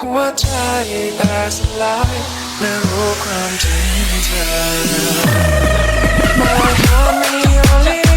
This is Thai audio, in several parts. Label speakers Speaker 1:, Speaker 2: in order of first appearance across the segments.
Speaker 1: หัวใจแตกสลายแมื่รู้ความจริงเธอ My honey only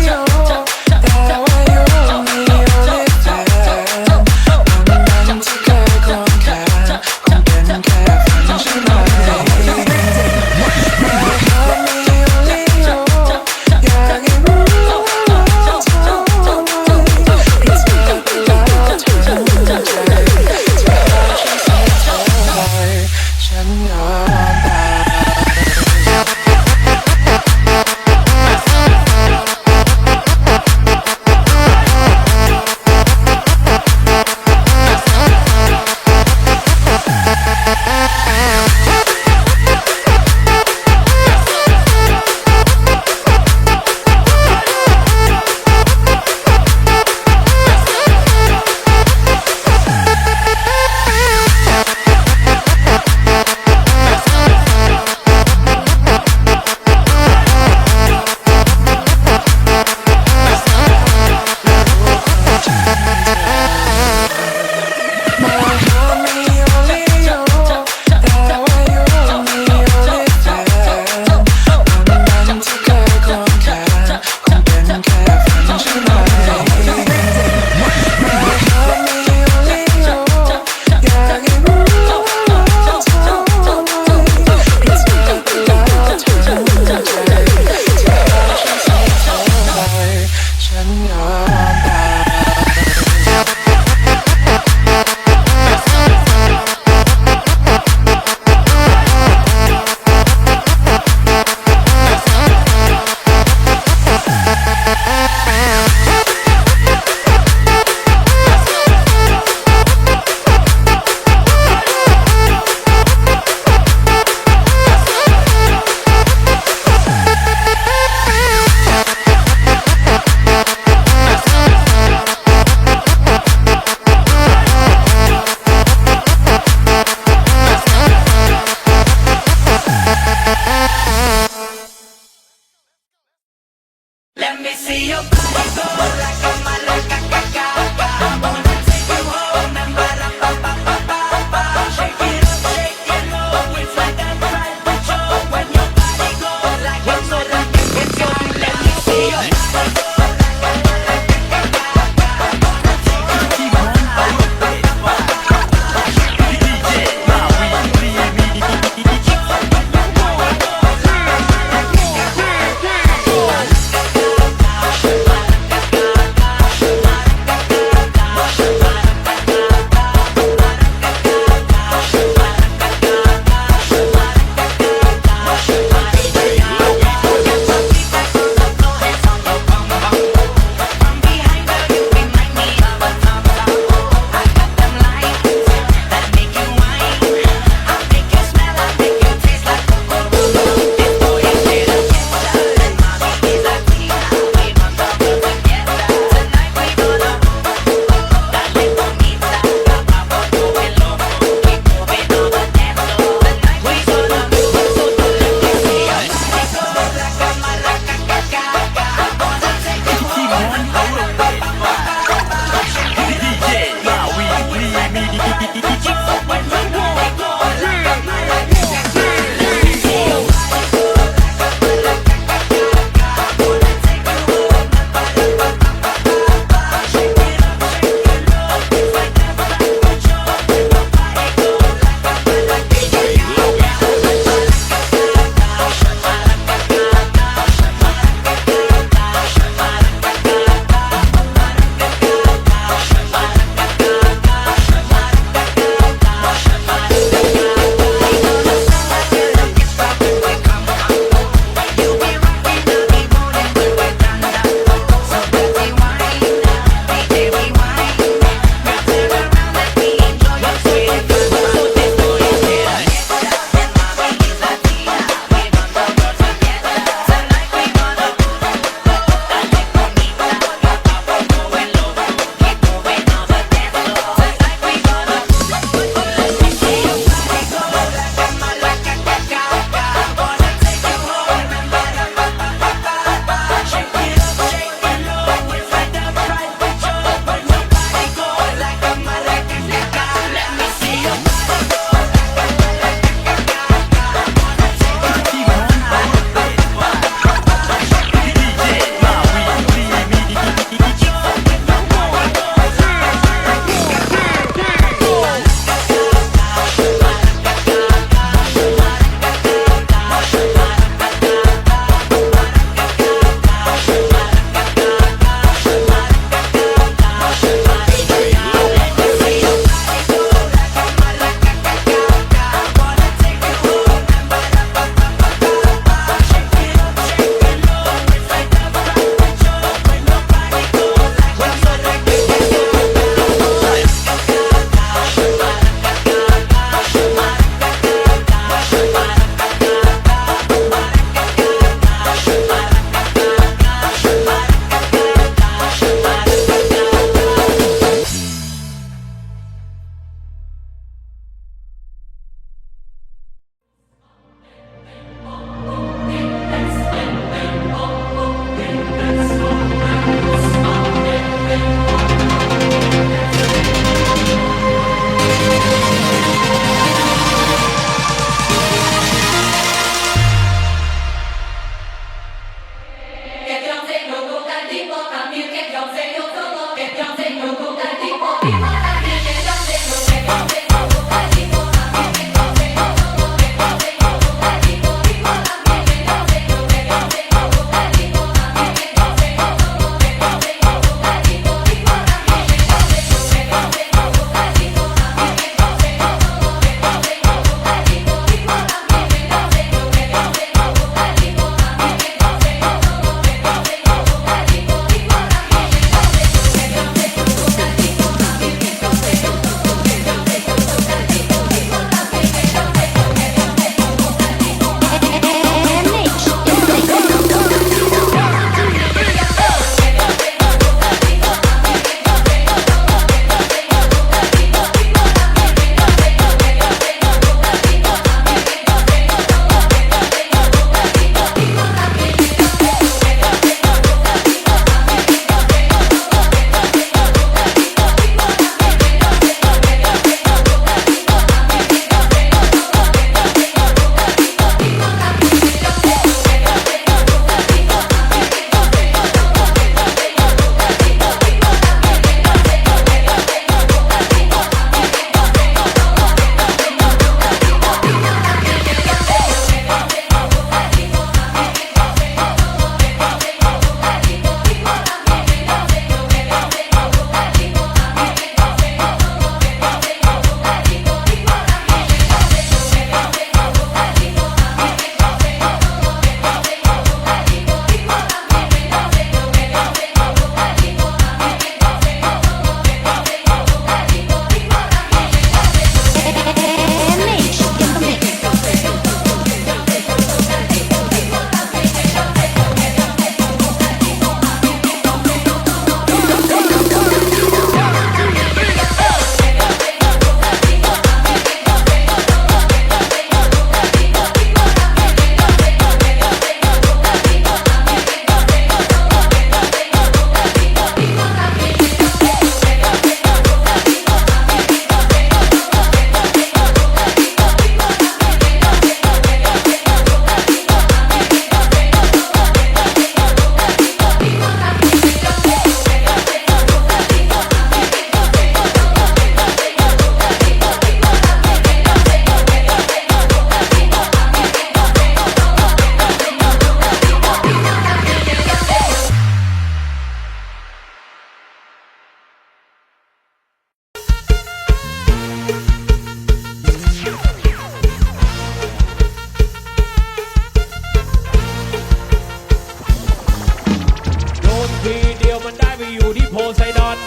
Speaker 1: โดนทีเดียวมันได้ไปอยู่ที่โพ
Speaker 2: ไซดอน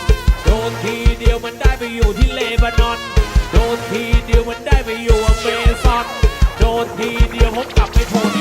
Speaker 2: โดนทีเดียวมันได้ไปอยู่ที่เลบานอน โดนทีเดียวมันได้ไปอยู่อเมซอน โดนทีเดียวผมกลับไปโพ